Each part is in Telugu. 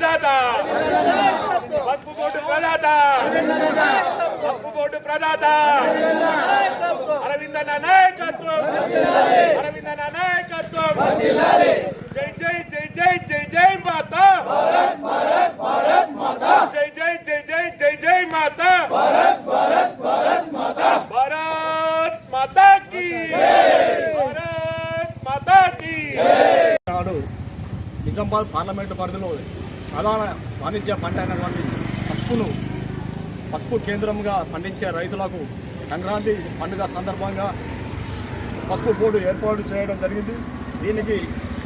ప్రదాత! పసుపు బోర్డు ప్రదాత! పసుపు బోర్డు ప్రదాత! అరవిందన నాయకత్వం! అరవిందన నాయకత్వం! జై జై జై జై జై జై మాత! జై జై జై జై జై జై మాత! భారత్ భారత్ భారత్ భారత్ మాతా భారత్ మాతా నిజామాబాద్ పార్లమెంటు పరిధిలో ప్రధాన వాణిజ్య పంట అయినటువంటి పసుపును పసుపు కేంద్రంగా పండించే రైతులకు సంక్రాంతి పండుగ సందర్భంగా పసుపు బోర్డు ఏర్పాటు చేయడం జరిగింది. దీనికి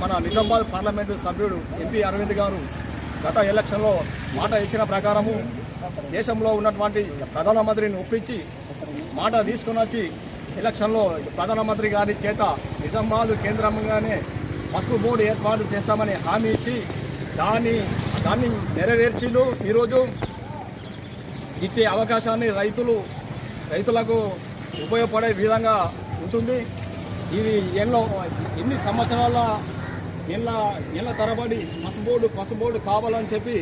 మన నిజామాబాద్ పార్లమెంటు సభ్యుడు ఎంపీ అరవింద్ గారు గత ఎలక్షన్లో మాట ఇచ్చిన ప్రకారము దేశంలో ఉన్నటువంటి ప్రధానమంత్రిని ఒప్పించి మాట తీసుకుని వచ్చి ఎలక్షన్లో ప్రధానమంత్రి గారి చేత నిజామాబాద్ కేంద్రంగానే పసుపు బోర్డు ఏర్పాటు చేస్తామని హామీ ఇచ్చి దాని దాన్ని నెరవేర్చిండు. ఈరోజు ఇచ్చే అవకాశాన్ని రైతులు రైతులకు ఉపయోగపడే విధంగా ఉంటుంది. ఇది ఎన్నో ఎన్ని సంవత్సరాల ఇళ్ళ ఇళ్ళ తరబడి పసుబోర్డు పసుబోర్డు కావాలని చెప్పి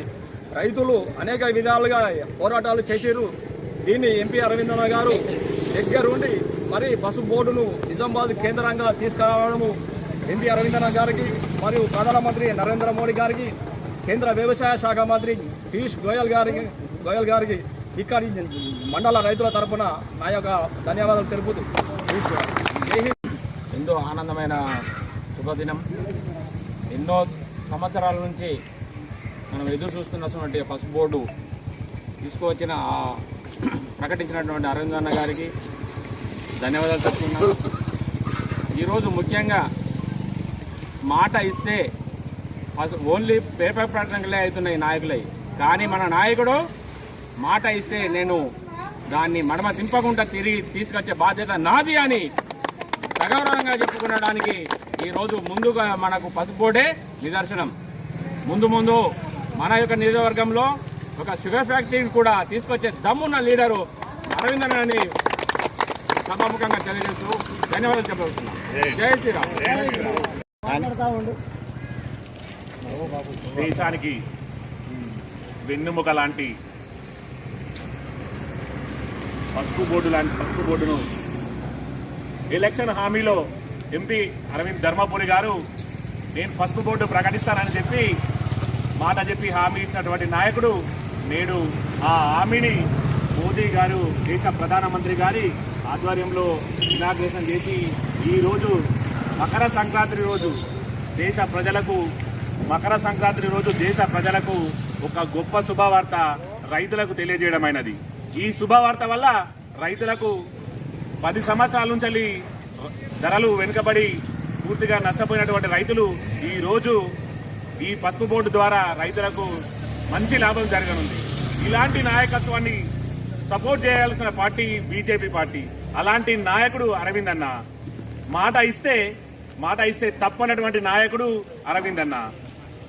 రైతులు అనేక విధాలుగా పోరాటాలు చేశారు దీన్ని ఎంపీ అరవిందనాథ్ గారు దగ్గరుండి మరి పసుపు బోర్డును నిజామాబాద్ కేంద్రంగా తీసుకురావడము ఎంపీ అరవిందనాథ్ గారికి మరియు ప్రధానమంత్రి నరేంద్ర మోడీ గారికి కేంద్ర వ్యవసాయ శాఖ మంత్రి పీయూష్ గోయల్ గారికి గోయల్ గారికి ఇక్కడి మండల రైతుల తరపున నా యొక్క ధన్యవాదాలు తెలుపుతూ ఎంతో ఆనందమైన శుభదినం. ఎన్నో సంవత్సరాల నుంచి మనం ఎదురు చూస్తున్నటువంటి పసుపు బోర్డు తీసుకువచ్చిన ప్రకటించినటువంటి అరవింద్ అన్న గారికి ధన్యవాదాలు తెలుపుతున్నాను. ఈరోజు ముఖ్యంగా మాట ఇస్తే ఓన్లీ పేపర్ ప్రకటనలే అవుతున్నాయి నాయకులై. కానీ మన నాయకుడు మాట ఇస్తే నేను దాన్ని మడమ తింపకుండా తిరిగి తీసుకొచ్చే బాధ్యత నాది అని సగౌరవంగా చెప్పుకునడానికి ఈరోజు ముందుగా మనకు పసుపోడే నిదర్శనం. ముందు ముందు మన యొక్క నియోజకవర్గంలో ఒక షుగర్ ఫ్యాక్టరీని కూడా తీసుకొచ్చే దమ్మున్న లీడరు అరవిందన్ అని సభాముఖంగా తెలియజేస్తూ ధన్యవాదాలు చెప్పబోతున్నాం. జై శ్రీరామ్. దేశానికి వెన్నెముక లాంటి పసుపు బోర్డు లాంటి పసుపు బోర్డును ఎలక్షన్ హామీలో ఎంపీ అరవింద్ ధర్మపురి గారు నేను పసుపు బోర్డు ప్రకటిస్తానని చెప్పి మాట చెప్పి హామీ ఇచ్చినటువంటి నాయకుడు నేడు ఆ హామీని మోదీ గారు దేశ ప్రధానమంత్రి గారి ఆధ్వర్యంలో ఇనాగ్రేషన్ చేసి ఈరోజు మకర సంక్రాంతి రోజు దేశ ప్రజలకు మకర సంక్రాంతి రోజు దేశ ప్రజలకు ఒక గొప్ప శుభవార్త రైతులకు తెలియజేయడమైనది. ఈ శుభవార్త వల్ల రైతులకు పది సంవత్సరాల నుంచి ధరలు వెనుకబడి పూర్తిగా నష్టపోయినటువంటి రైతులు ఈ రోజు ఈ పసుపు బోర్డు ద్వారా రైతులకు మంచి లాభం జరగనుంది. ఇలాంటి నాయకత్వాన్ని సపోర్ట్ చేయాల్సిన పార్టీ బీజేపీ పార్టీ. అలాంటి నాయకుడు అరవింద్ అన్న మాట ఇస్తే మాట ఇస్తే తప్పనటువంటి నాయకుడు అరవింద్ అన్న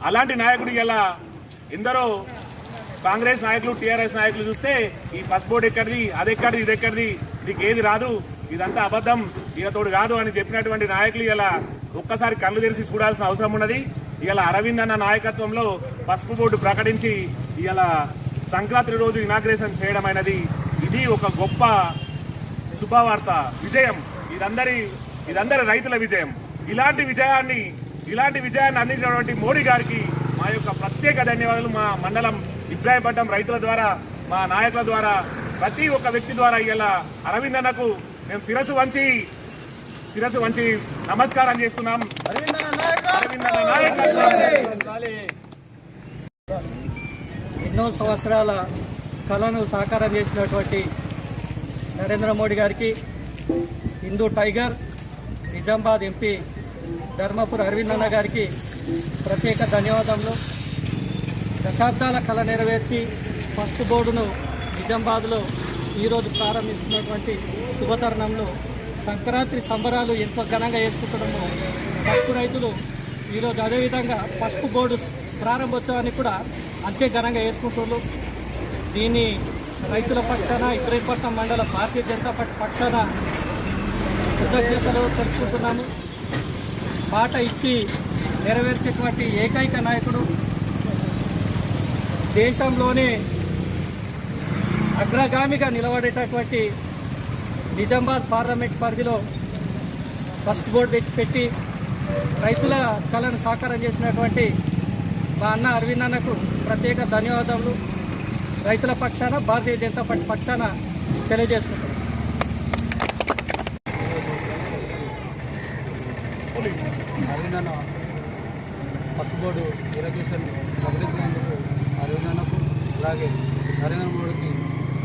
అలాంటి నాయకుడు ఇలా ఎందరో కాంగ్రెస్ నాయకులు టీఆర్ఎస్ నాయకులు చూస్తే ఈ పసుపోర్ట్ ఎక్కడిది అది ఎక్కడిది ఇది ఎక్కడిది నీకు ఏది రాదు ఇదంతా అబద్ధం ఈయనతోడు కాదు అని చెప్పినటువంటి నాయకులు ఇలా ఒక్కసారి కళ్ళు తెరిచి చూడాల్సిన అవసరం ఉన్నది. ఇలా అరవింద్ అన్న నాయకత్వంలో పసుపు బోర్డు ప్రకటించి ఇలా సంక్రాంతి రోజు ఇనాగ్రేషన్ చేయడం అనేది ఇది ఒక గొప్ప శుభవార్త విజయం. ఇదందరి ఇదందరి రైతుల విజయం. ఇలాంటి విజయాన్ని ఇలాంటి విజయాన్ని అందించినటువంటి మోడీ గారికి మా యొక్క ప్రత్యేక ధన్యవాదాలు. మా మండలం ఇబ్రాహింపట్నం రైతుల ద్వారా మా నాయకుల ద్వారా ప్రతి ఒక్క వ్యక్తి ద్వారా ఇలా అరవింద్ అన్నకు మేము శిరస్సు వంచి శిరస్సు వంచి నమస్కారం చేస్తున్నాం. ఎన్నో సంవత్సరాల కళను సాకారం చేసినటువంటి నరేంద్ర మోడీ గారికి హిందూ టైగర్ నిజామాబాద్ ఎంపీ ధర్మపురి అరవింద్ అన్న గారికి ప్రత్యేక ధన్యవాదములు. దశాబ్దాల కళ నెరవేర్చి ఫస్ట్ బోర్డును నిజామాబాద్లో ఈరోజు ప్రారంభిస్తున్నటువంటి శుభతరుణంలో సంక్రాంతి సంబరాలు ఎంతో ఘనంగా చేసుకుంటున్నాము. పసుపు రైతులు ఈరోజు అదేవిధంగా పసుపు బోర్డు ప్రారంభోత్సవాన్ని కూడా అంతే ఘనంగా చేసుకుంటున్నారు. దీన్ని రైతుల పక్షాన ఇబ్రహీంపట్నం మండల భారతీయ జనతా పార్టీ పక్షాన కృతజ్ఞతలు తెలుపుకుంటున్నాము. మాట ఇచ్చి నెరవేర్చేటువంటి ఏకైక నాయకుడు దేశంలోనే అగ్రగామిగా నిలబడేటటువంటి నిజామాబాద్ పార్లమెంట్ పరిధిలో ఫస్ట్ బోర్డు తెచ్చిపెట్టి రైతుల కళను సాకారం చేసినటువంటి మా అన్న అరవింద్ అన్నకు ప్రత్యేక ధన్యవాదాలు రైతుల పక్షాన భారతీయ జనతా పార్టీ పక్షాన తెలియజేసుకుంటున్నాం. అరవిందన్న పసుపు బోర్డు ఇరగేషన్ ప్రకటించినందుకు అరవిందన్నకు అలాగే నరేంద్ర మోడీకి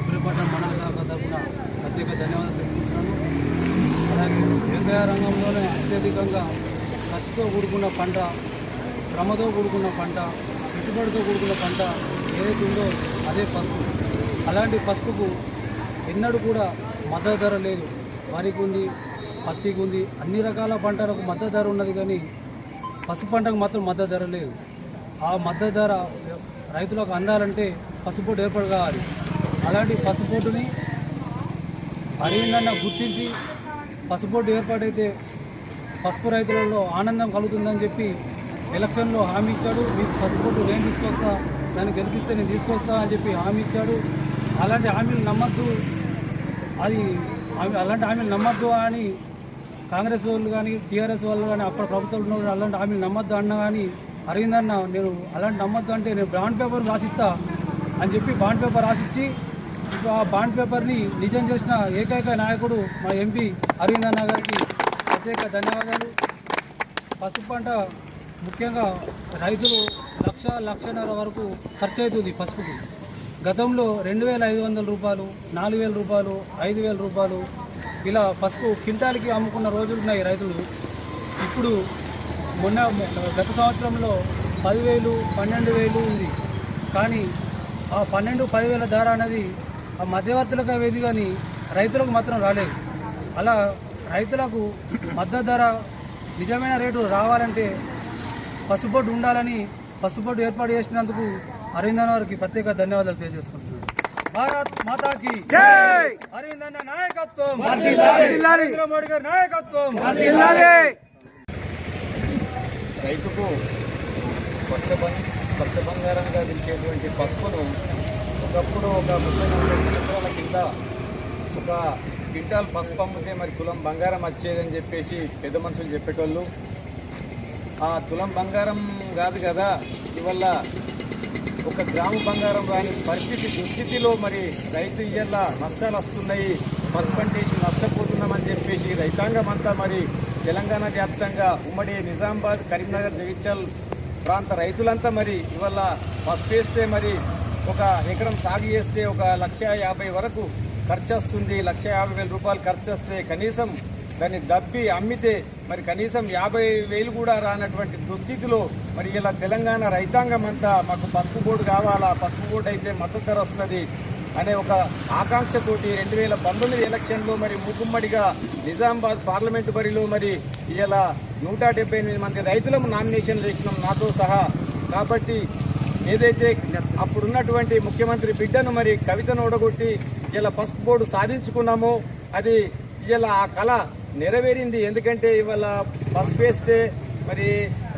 ఇబ్రపట్నం మండల శాఖ తరఫున ప్రత్యేక ధన్యవాదాలు తెలుపుతున్నాను. అలాగే వ్యవసాయ రంగంలోనే అత్యధికంగా ఖర్చుతో కూడుకున్న పంట శ్రమతో కూడుకున్న పంట పెట్టుబడితో కూడుకున్న పంట ఏదైతే ఉందో అదే పసుపు. అలాంటి పసుపుకు ఎన్నడూ కూడా మద్దతు ధర లేదు. వరికి ఉంది పత్తికి ఉంది. అన్ని రకాల పంటలకు మద్దతు ధర ఉన్నది కానీ పసుపు పంటకు మాత్రం మద్దతు ధర లేదు. ఆ మద్దతు ధర రైతులకు అందాలంటే పసుపోటు ఏర్పాటు కావాలి. అలాంటి పసుపోటుని అరవిందన్న గుర్తించి పసుపోటు ఏర్పాటైతే పసుపు రైతులలో ఆనందం కలుగుతుందని చెప్పి ఎలక్షన్లో హామీ ఇచ్చాడు. మీకు పసుపోటు నేను తీసుకొస్తా దాన్ని గెలిపిస్తే నేను తీసుకొస్తా అని చెప్పి హామీ ఇచ్చాడు. అలాంటి హామీలు నమ్మద్దు. అది హామీ- అలాంటి హామీలు నమ్మద్దు అని కాంగ్రెస్ వాళ్ళు కానీ టీఆర్ఎస్ వాళ్ళు కానీ అప్పుడు ప్రభుత్వం ఉన్న అలాంటి హామీలు నమ్మద్దు అన్న కానీ అరవింద్ అన్న నేను అలాంటి నమ్మద్దు అంటే నేను బాండ్ పేపర్ రాసిస్తా అని చెప్పి బాండ్ పేపర్ రాసిచ్చి ఇప్పుడు ఆ బాండ్ పేపర్ని నిజం చేసిన ఏకైక నాయకుడు మా ఎంపీ అరవింద్ అన్న గారికి ప్రత్యేక ధన్యవాదాలు. పసుపు పంట ముఖ్యంగా రైతులు లక్ష లక్షన్నర వరకు ఖర్చు అవుతుంది పసుపుకి. గతంలో రెండు వేల ఐదు వందల రూపాయలు నాలుగు వేల రూపాయలు ఐదు వేల రూపాయలు ఇలా పసుపు క్వింటాల్కి అమ్ముకున్న రోజులు ఉన్నాయి రైతులు. ఇప్పుడు మొన్న గత సంవత్సరంలో పదివేలు పన్నెండు వేలు ఉంది. కానీ ఆ పన్నెండు పదివేల ధర అనేది ఆ మధ్యవర్తులకు అవేది కానీ రైతులకు మాత్రం రాలేదు. అలా రైతులకు మద్దతు ధర నిజమైన రేటు రావాలంటే పసుపొట్టు ఉండాలని పసుపొట్టు ఏర్పాటు చేసినందుకు అరవిందన్ వారికి ప్రత్యేక ధన్యవాదాలు తెలియజేసుకుంటున్నాను. భారత్ మాతాకి అరవిందన్న నాయకత్వం! నరేంద్ర మోడీ గారి నాయకత్వం! రైతుకు కొత్త బంగ్ కొత్త బంగారంగా పిలిచేటువంటి పసుపును ఒకప్పుడు ఒక ముప్పై నలభై సంవత్సరాల కింద ఒక క్వింటాల్ పసుపు అమ్మితే మరి తులం బంగారం వచ్చేదని చెప్పేసి పెద్ద మనుషులు చెప్పేటోళ్ళు. ఆ తులం బంగారం కాదు కదా ఇవల్ల ఒక గ్రాము బంగారం రాని పరిస్థితి దుస్థితిలో మరి రైతు ఇయ్యల్ల నష్టాలు వస్తున్నాయి. పసుపు పంటేసి నష్టపోతున్నామని చెప్పేసి రైతాంగం అంతా మరి తెలంగాణ వ్యాప్తంగా ఉమ్మడి నిజామాబాద్ కరీంనగర్ జగిత్యాల్ ప్రాంత రైతులంతా మరి ఇవాళ పసుపు వేస్తే మరి ఒక ఎకరం సాగు చేస్తే ఒక లక్ష యాభై వరకు ఖర్చు వస్తుంది. లక్ష యాభై వేల రూపాయలు ఖర్చు వస్తే కనీసం దాన్ని దబ్బి అమ్మితే మరి కనీసం యాభై వేలు కూడా రానటువంటి దుస్థితిలో మరి ఇలా తెలంగాణ రైతాంగం అంతా మాకు పసుపు బోర్డు కావాలా పసుపు బోర్డు అయితే మద్దతు ధర వస్తుంది అనే ఒక ఆకాంక్షతోటి రెండు వేల పంతొమ్మిది ఎలక్షన్లో మరి మూకుమ్మడిగా నిజామాబాద్ పార్లమెంటు బరిలో మరి ఇలా నూట డెబ్బై ఎనిమిది మంది రైతులకు నామినేషన్ చేసినాం నాతో సహా. కాబట్టి ఏదైతే అప్పుడున్నటువంటి ముఖ్యమంత్రి బిడ్డను మరి కవితను ఓడగొట్టి ఇలా పసుపు బోర్డు సాధించుకున్నామో అది ఇలా ఆ కళ నెరవేరింది. ఎందుకంటే ఇవాళ పసుపు వేస్తే మరి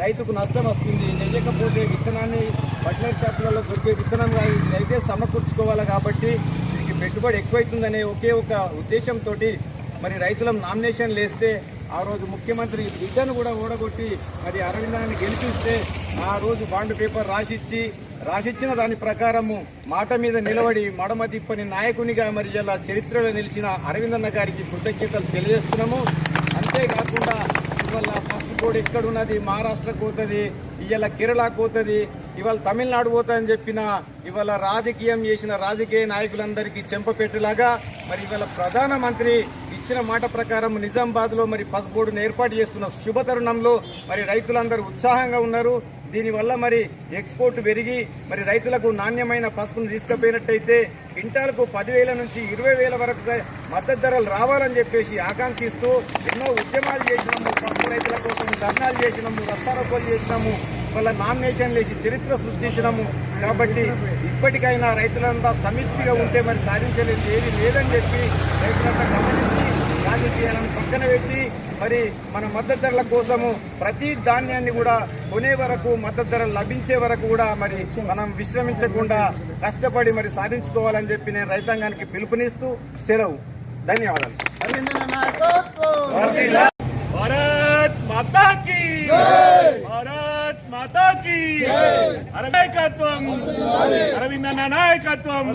రైతుకు నష్టం వస్తుంది. నెయ్యకపోతే విత్తనాన్ని బట్లర్ షాపులలో దొరికే విత్తనం కాదు అయితే సమకూర్చుకోవాలి కాబట్టి దీనికి పెట్టుబడి ఎక్కువైతుందనే ఒకే ఒక ఉద్దేశంతో మరి రైతులం నామినేషన్లు వేస్తే ఆ రోజు ముఖ్యమంత్రి బిడ్డను కూడా ఓడగొట్టి మరి అరవిందాన్ని గెలిపిస్తే ఆ రోజు బాండ్ పేపర్ రాసిచ్చి రాసిచ్చిన దాని ప్రకారము మాట మీద నిలబడి మడమ తిప్పని నాయకునిగా మరి ఇలా చరిత్రలో నిలిచిన అరవిందన్న గారికి కృతజ్ఞతలు తెలియజేస్తున్నాము. అంతేకాకుండా ఇవాళ ఫస్ట్ ఎక్కడున్నది? మహారాష్ట్రకు పోతుంది ఇవాళ కేరళకు పోతుంది ఇవాళ తమిళనాడు పోతాయని చెప్పిన ఇవాళ రాజకీయం చేసిన రాజకీయ నాయకులందరికీ చెంపపెట్టులాగా మరి ఇవాళ ప్రధానమంత్రి ఇచ్చిన మాట ప్రకారం నిజామాబాద్లో మరి పసుపు బోర్డును ఏర్పాటు చేస్తున్న శుభతరుణంలో మరి రైతులందరూ ఉత్సాహంగా ఉన్నారు. దీనివల్ల మరి ఎక్స్పోర్ట్ పెరిగి మరి రైతులకు నాణ్యమైన పసుపును తీసుకుపోయినట్టయితే క్వింటాలకు పదివేల నుంచి ఇరవై వేల వరకు మద్దతు ధరలు రావాలని చెప్పేసి ఆకాంక్షిస్తూ ఎన్నో ఉద్యమాలు చేసినాము పసుపు రైతుల కోసం ధర్నాలు చేసినాము రస్తారోకోలు చేసినాము వాళ్ళ నామినేషన్ వేసి చరిత్ర సృష్టించినాము. కాబట్టి ఇప్పటికైనా రైతులంతా సమిష్టిగా ఉంటే మరి సాధించలేదు ఏది లేదని చెప్పి రైతులంతా గమనించి రాజకీయాలను పక్కన పెట్టి మరి మన మద్దతు ధరల కోసము ప్రతి ధాన్యాన్ని కూడా కొనే వరకు మద్దతు ధర లభించే వరకు కూడా మరి మనం విశ్రమించకుండా కష్టపడి మరి సాధించుకోవాలని చెప్పి నేను రైతాంగానికి పిలుపునిస్తూ సెలవు. ధన్యవాదాలు. భారత్ మాతా కీ భారత్ మాతా కీ నాయకత్వం అరవిందన్న నాయకత్వం.